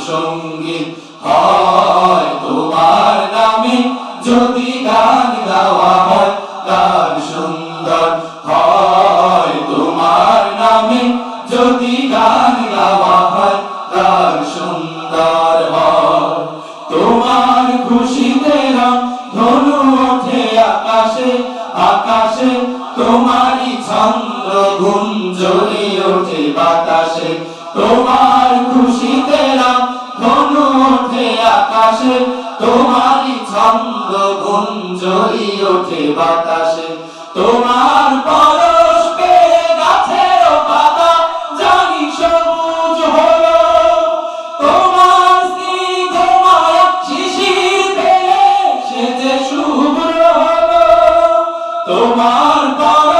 সুর সংগীত হয় তোমার নামে যদি গান গাওয়া হয়, গান সুন্দর। হয় তোমার নামে যদি গান গাওয়া হয়, গান সুন্দর হয়। তোমার খুশিতে ধনু ওঠে আকাশে আকাশে তোমারই ছন্দ গুঞ্জরি ওঠে বাতাসে। তোমার খুশিতে তোমারই ছন্দ গুঞ্জরি ওঠে বাতাসে। তোমার পরশ পেয়ে গাছের পাতা, জানি সবুজ হলো। তোমার স্নিগ্ধ মায়া শিশির পেয়ে সেজে শুভ্র হলো। তোমার পরশ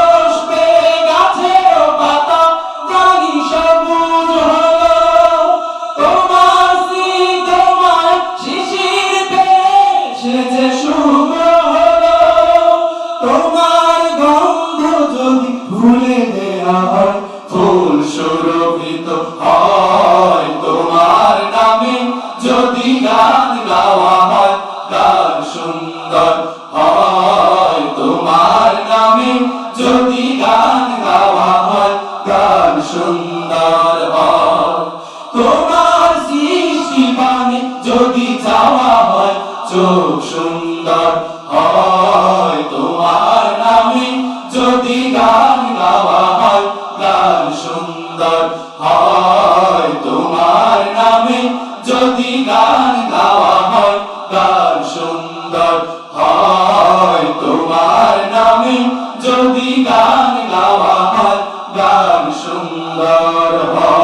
ফুল সুরভিত হয়। তোমার নামে যদি গান গাওয়া হয়, গান সুন্দর হয়। তোমার নামে যদি গান গাওয়া হয়, গান সুন্দর হয়। তোমার সৃষ্টি পানে যদি চাওয়া হয়, চোখ সুন্দর হয়, তোমার নামে যদি গান গাওয়া হয়, গান সুন্দর। হয়, তোমার নামে যদি গান গাওয়া হয়, গান সুন্দর হয়।